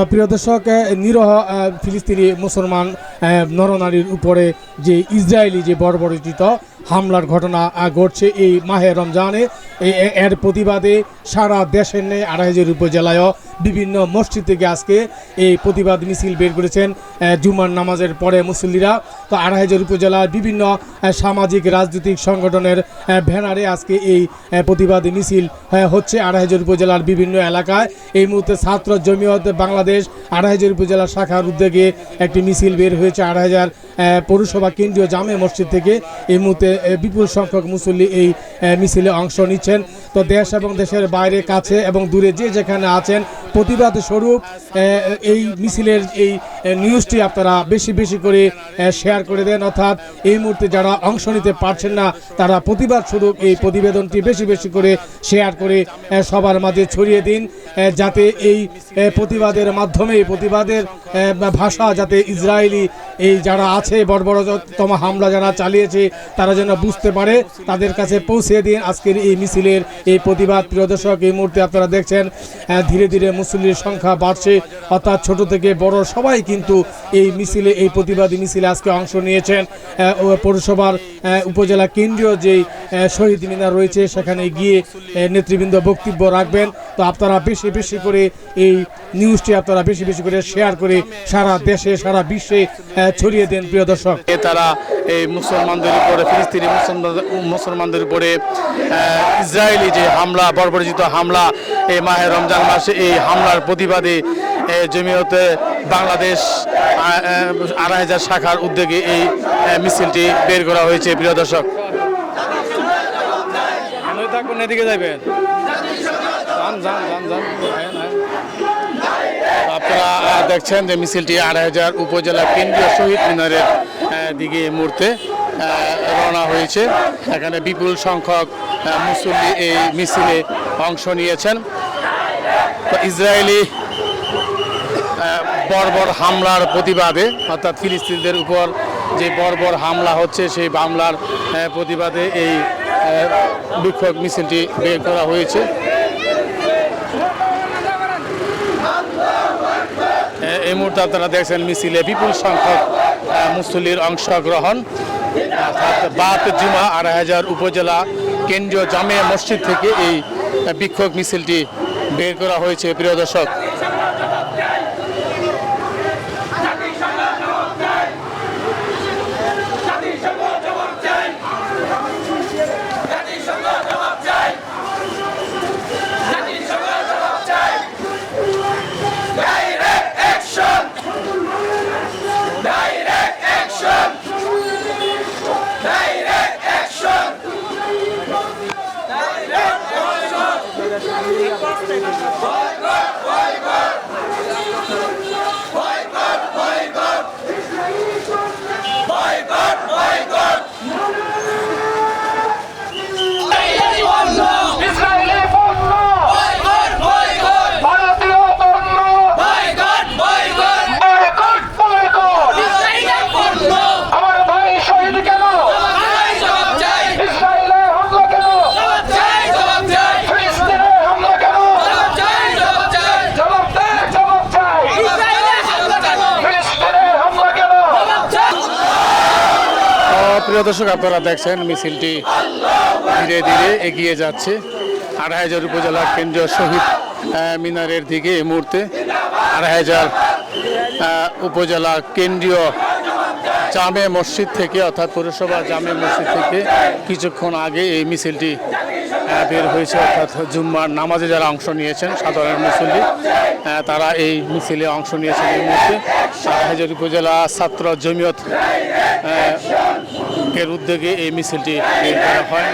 তো প্রিয় দর্শক নিরহ ফিলিস্তিনি মুসলমান নরনারীর উপরে যে ইসরায়েলি যে বর্বরচিত হামলার ঘটনা ঘটছে এই মাহে রমজানে। এর প্রতিবাদে সারা দেশের নেই আড়াইজের উপজেলায়ও বিভিন্ন মসজিদ থেকে আজকে এই প্রতিবাদ মিছিল বের করেছেন জুমার নামাজের পরে মুসল্লিরা। তো আড়াইজের উপজেলার বিভিন্ন সামাজিক, রাজনৈতিক সংগঠনের ব্যানারে আজকে এই প্রতিবাদ মিছিল হচ্ছে আড়াইজের উপজেলার বিভিন্ন এলাকায়। এই মুহূর্তে ছাত্র জমিয়ত বাংলাদেশ আড়াইজের উপজেলা শাখার উদ্যোগে একটি মিছিল বের হয়েছে আড়াইহাজার পৌরসভা কেন্দ্রীয় জামে মসজিদ থেকে এই মুহূর্তে বিপুল সংখ্যক মুসল্লি এই মিছিলে অংশ নিচ্ছেন। তো দেশ এবং দেশের বাইরে, কাছে এবং দূরে যে যেখানে আছেন, প্রতিবাদ স্বরূপ এই মিছিলের এই নিউজটি আপনারা বেশি বেশি করে শেয়ার করে দেন। অর্থাৎ এই মুহূর্তে যারা অংশ নিতে পারছেন না, তারা প্রতিবাদ স্বরূপ এই প্রতিবেদনটি বেশি বেশি করে শেয়ার করে সবার মাঝে ছড়িয়ে দিন। যাতে এই প্রতিবাদের মাধ্যমে, প্রতিবাদের ভাষা যাতে ইসরায়েলি এই যারা আছে বড় বড়তম হামলা যারা চালিয়েছে, তারা যেন বুঝতে পারে, তাদের কাছে পৌঁছে দিন আজকের এই মিছিলের এই প্রতিবাদ। প্রিয় দর্শক, এই মুহূর্তে আপনারা দেখছেন ধীরে ধীরে মুসল্লির সংখ্যা বাড়ছে, অর্থাৎ ছোট থেকে বড় সবাই কিন্তু এই মিছিলে, এই প্রতিবাদী মিছিলে আজকে অংশ নিয়েছেন। পৌরসভার উপজেলা কেন্দ্রীয় যেই শহীদ মিনার রয়েছে, সেখানে গিয়ে নেতৃবৃন্দ বক্তব্য রাখবেন। তো আপনারা বেশি বেশি করে এই নিউজটি আপনারা বেশি বেশি করে শেয়ার করে সারা দেশে সারা বিশ্বে ছড়িয়ে দেন প্রিয় দর্শক। তারা এই মুসলমানদের উপরে ফিলিস্তিনি মুসলমানদের উপরে ইসরায়েলি যে হামলা বর্বরচিত হামলা এই মাহে রমজান মাসে এই হামলার প্রতিবাদে জমিয়তে বাংলাদেশ আড়াই হাজার শাখার উদ্যোগে এই মিছিলটি বের করা হয়েছে প্রিয় দর্শক। থাকুন এদিকে যাবেন আপনারা দেখছেন যে মিছিলটি আড়াই হাজার উপজেলা কেন্দ্রীয় শহীদ মিনারের দিকে এই মুহূর্তে রওনা হয়েছে। এখানে বিপুল সংখ্যক মুসল্লি এই মিছিলে অংশ নিয়েছেন। ইসরায়েলি বর্বর হামলার প্রতিবাদে, অর্থাৎ ফিলিস্তিনিদের উপর যে বর্বর হামলা হচ্ছে, সেই হামলার প্রতিবাদে এই বিক্ষোভ মিছিলটি বের করা হয়েছে। এই মুহূর্তে আপনারা দেখছেন মিছিলে বিপুল সংখ্যক মুসল্লির অংশগ্রহণ। বাত জুমা আড়াই হাজার উপজেলা কেন্দ্রীয় জামে মসজিদ থেকে এই বিক্ষোভ মিছিলটি বের করা হয়েছে। প্রিয় দর্শক ইসরায়েলি পণ্য ভারতীয় পণ্য বয়কট বয়কট আমার ভাই শহীদ কেন ইসরায়েলে হামলা কেন ফিলিস্তিনে হামলা কেন জবাব দে জবাব চাই ফিলিস্তিনে হামলা কেন আহ, প্রিয় দর্শক, আপনারা দেখছেন মিছিলটি ধীরে ধীরে এগিয়ে যাচ্ছে। আড়াই হাজার উপজেলা কেন্দ্রীয় শহীদ মিনারের দিকে এই মুহূর্তে আড়াই হাজার উপজেলা কেন্দ্রীয় জামে মসজিদ থেকে, অর্থাৎ পৌরসভা জামে মসজিদ থেকে কিছুক্ষণ আগে এই মিছিলটি বের হয়েছে। অর্থাৎ জুম্মার নামাজে যারা অংশ নিয়েছেন, সাধারণ মুসল্লি তারা এই মিছিলে অংশ নিয়েছেন এই মুহূর্তে। হাজার উপজেলা ছাত্র জমিয়ত এর উদ্যোগে এই মিছিলটি করা হয়।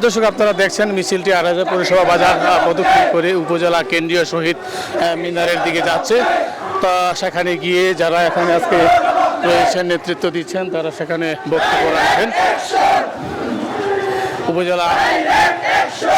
প্রিয় দর্শক আপনারা দেখছেন মিছিলটি আড়াজ পৌরসভা বাজার আহ, প্রদক্ষিণ করে উপজেলা কেন্দ্রীয় শহীদ মিনারের দিকে যাচ্ছে। তা সেখানে গিয়ে যারা এখানে আজকে রয়েছেন নেতৃত্ব দিচ্ছেন তারা সেখানে বক্তব্য রাখছেন উপজেলা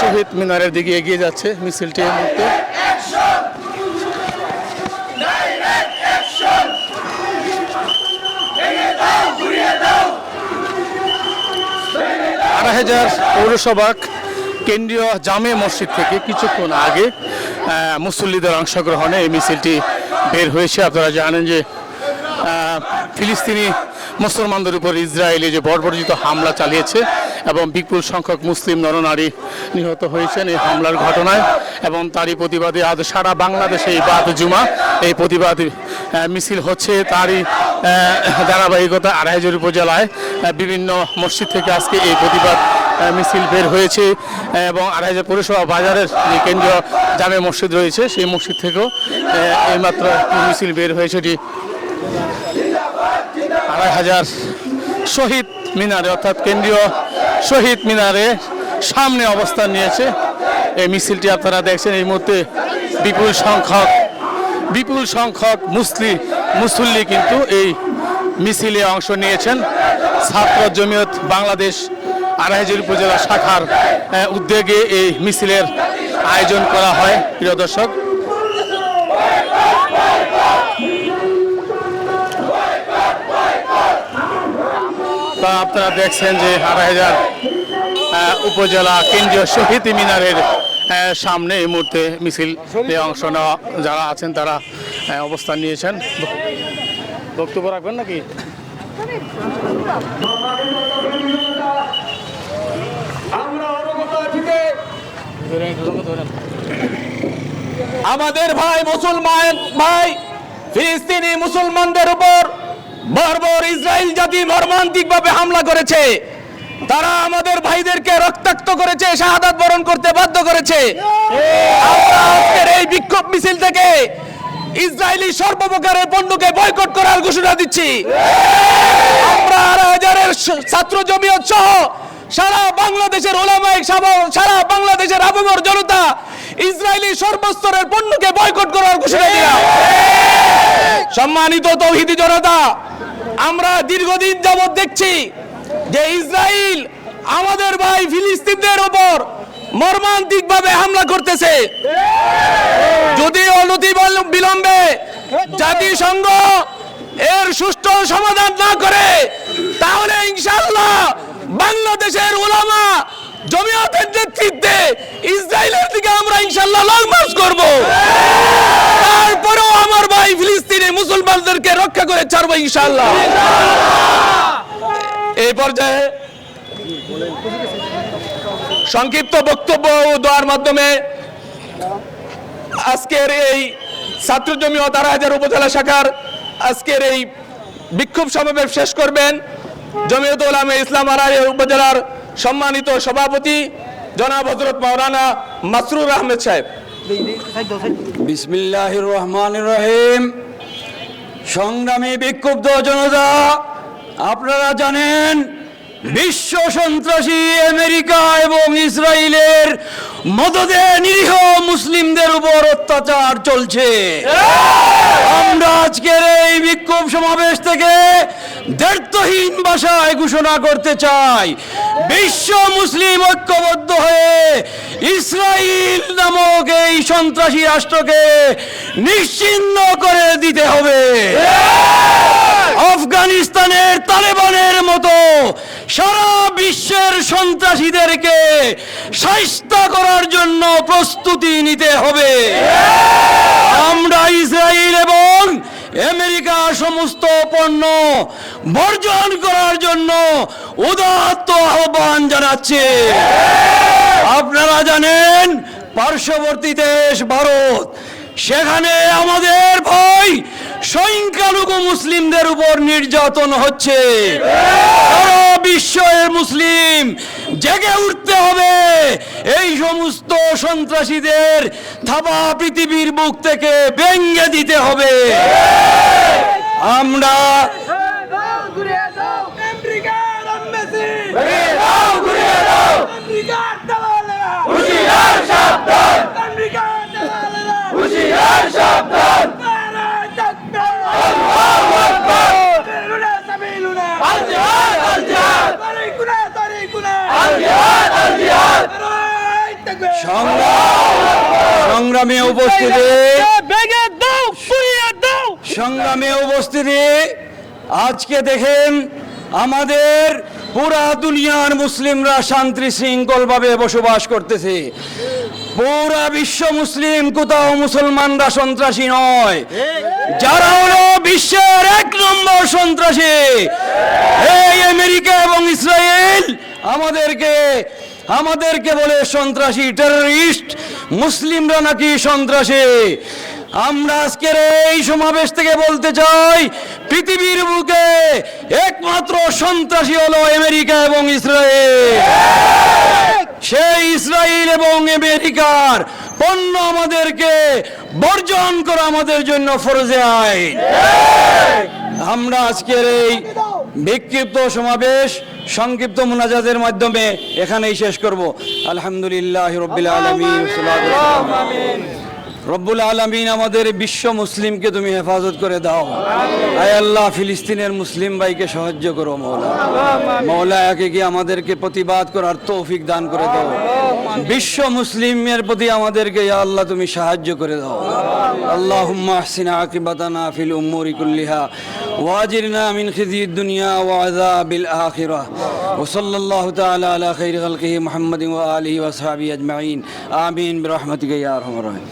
শহীদ মিনারের দিকে এগিয়ে যাচ্ছে মিছিলটি এই মুহূর্তে। আড়াই হাজার পৌরসভা কেন্দ্রীয় জামে মসজিদ থেকে কিছুক্ষণ আগে মুসল্লিদের অংশগ্রহণে এই মিছিলটি বের হয়েছে। আপনারা জানেন যে ফিলিস্তিনি মুসলমানদের উপর ইসরায়েলি যে বর্বরজিত হামলা চালিয়েছে এবং বিপুল সংখ্যক মুসলিম নরনারী নিহত হয়েছেন এই হামলার ঘটনায় এবং তারই প্রতিবাদে আজ সারা বাংলাদেশে এই বাদ জুমা, এই প্রতিবাদ মিছিল হচ্ছে। তারই ধারাবাহিকতা আড়াইহাজার উপজেলায় বিভিন্ন মসজিদ থেকে আজকে এই প্রতিবাদ মিছিল বের হয়েছে এবং আড়াইহাজার পৌরসভা বাজারের যে কেন্দ্রীয় জামে মসজিদ রয়েছে, সেই মসজিদ থেকেও এইমাত্র মিছিল বের হয়েছে এটি আড়াই হাজার শহীদ মিনারে, অর্থাৎ কেন্দ্রীয় শহীদ মিনারে সামনে অবস্থান নিয়েছে। এই মিছিলটি আপনারা দেখছেন, এই মুহূর্তে বিপুল সংখ্যক বিপুল সংখ্যক মুসলি মুসল্লি কিন্তু এই মিছিলে অংশ নিয়েছেন। ছাত্র জমিয়ত বাংলাদেশ আড়াইহাজার উপজেলা শাখার উদ্যোগে এই মিছিলের আয়োজন করা হয়। প্রিয় দর্শক, তা আপনারা দেখছেন যে আড়াই হাজার উপজেলা কেন্দ্রীয় শহীদ মিনারের সামনে এই মুহূর্তে মিছিল অংশ নেওয়া যারা আছেন তারা অবস্থান নিয়েছেন। বক্তব্য রাখবেন নাকি? আমাদের ভাই মুসলমান ভাই ফিলিস্তিনি মুসলমানদের উপর বর্বর ইসরায়েল জাতি মর্মান্তিকভাবে হামলা করেছে। তারা আমাদের ভাইদেরকে রক্তাক্ত করেছে শাহাদাত বরণ করতে বাধ্য করেছে। আমরা আজকের এই বিক্ষোভ মিছিল থেকে ইসরায়েলি সর্বপ্রকারের পণ্যকে বয়কট করার ঘোষণা দিচ্ছি। আমরা আড়াই হাজারের ছাত্র জমিয়ত সহ সারা বাংলাদেশের ওলামাইক সারা বাংলাদেশের আবমর জনতা ইসরায়েলি সর্বস্তরের পণ্যকে বয়কট করার ঘোষণা দিলাম। সম্মানিত তৌহিদি জনতা, আমরা দীর্ঘদিন যাবৎ দেখছি যে ইসরায়েল আমাদের ভাই ফিলিস্তিনদের উপর মর্মান্তিকভাবে হামলা করতেছে। যদি অনতি বিলম্বে জাতিসংঘ এর সুষ্ঠু সমাধান না করে, তাহলে ইনশাআল্লাহ বাংলাদেশের ওলামা জমিয়তের নেতৃত্বে ইসরায়েলের দিকে আমরা ইনশাআল্লাহ লং মার্চ করব। তারপরেও আমার ভাই ফিলিস্তিনি মুসলমানদেরকে রক্ষা করে ছাড়বো ইনশাআল্লাহ। এই পর্যায়ে সংক্ষিপ্ত বক্তব্য দেওয়ার মাধ্যমে আজকের এই ছাত্র জমিয়ত আড়াই হাজার উপজেলা শাখার আজকের এই বিক্ষোভ সমাবেশ শেষ করবেন। জমিয়ত উলামে ইসলাম আড়াই উপজেলার সম্মানিত সভাপতি জনাব হজরত মাওলানা মাসরুর আহমেদ সাহেব। বিসমিল্লাহ রহমান রহিম। সংগ্রামী বিক্ষুব্ধ জনতা, আপনারা জানেন বিশ্ব সন্ত্রাসী আমেরিকা এবং ইসরায়েলের মদদে নিরীহ মুসলিমদের উপর অত্যাচার চলছে। আমরা আজকের এই বিক্ষোভ সমাবেশ থেকে দায়িত্বহীন ভাষায় ঘোষণা করতে চাই। বিশ্ব মুসলিম ঐক্যবদ্ধ হয়ে ইসরায়েল নামক এই সন্ত্রাসী রাষ্ট্রকে নিশ্চিন্ন করে দিতে হবে। আফগানিস্তানের তালেবানের মতো সারা বিশ্বের সন্ত্রাসীদেরকে সাইস্তা করার জন্য প্রস্তুতি নিতে হবে। আমরা ইসরায়েল এবং আমেরিকা সমস্ত পণ্য বর্জন করার জন্য উদাত্ত আহ্বান জানাচ্ছে। আপনারা জানেন, পার্শ্ববর্তী দেশ ভারত, সেখানে আমাদের ভাই সংখ্যালঘু মুসলিমদের উপর নির্যাতন হচ্ছে সারা বিশ্বের মুসলিম জেগে উঠতে হবে এই সমস্ত সন্ত্রাসীদের থাবা পৃথিবীর বুক থেকে ব্যঙ্গে দিতে হবে আমরা এম্বাসি ঘুরিয়ে দাও ঘুরিয়ে দাও আমেরিকার সংগ্রামে উপস্থিতি। সংগ্রামে উপস্থিতি। আজকে দেখেন আমাদের পুরা দুনিয়ার মুসলিমরা শান্তি শৃঙ্খলভাবে বসবাস করতেছে। পুরা বিশ্ব মুসলিম কোথাও মুসলমানরা সন্ত্রাসী নয়। যারা হলো বিশ্বের এক নম্বর সন্ত্রাসী। এই আমেরিকা এবং ইসরায়েল আমাদেরকে আমাদেরকে বলে সন্ত্রাসী টেররিস্ট মুসলিমরা নাকি সন্ত্রাসী। আমরা আজকের এই সমাবেশ থেকে বলতে চাই, পৃথিবীর বুকে একমাত্র সন্ত্রাসী হলো আমেরিকা এবং ইসরায়েল। সেই ইসরায়েল এবং আমেরিকার পণ্য আমাদেরকে বর্জন করা আমাদের জন্য ফরজে আইন। আমরা আজকের এই বিক্ষিপ্ত সমাবেশ সংক্ষিপ্ত মোনাজাতের মাধ্যমে এখানেই শেষ করব। আলহামদুলিল্লাহ রব্বিল আলমিন রব্বুল আলমিন আমাদের বিশ্ব মুসলিমকে তুমি হেফাজত করে দাও। আয় আল্লাহ ফিলিস্তিনের মুসলিম ভাইকে সাহায্য করো মৌলা। মৌলা একে কি আমাদেরকে প্রতিবাদ করার তৌফিক দান করে দাও। বিশ্ব মুসলিমের প্রতি আমাদেরকে ইয়া আল্লাহ তুমি সাহায্য করে দাও আল্লাহুম্মা আহসিনা আকিবাতানা ফিল উম্মুরি কুল্লিহা ওয়াজিরনা মিন খিজিদ দুনিয়া ওয়া আযাবিল আখিরাহ وصلى الله تعالى على خير خلقه محمد وآله وأصحابه أجمعين آمين برحمتك يا أرحم الراحمين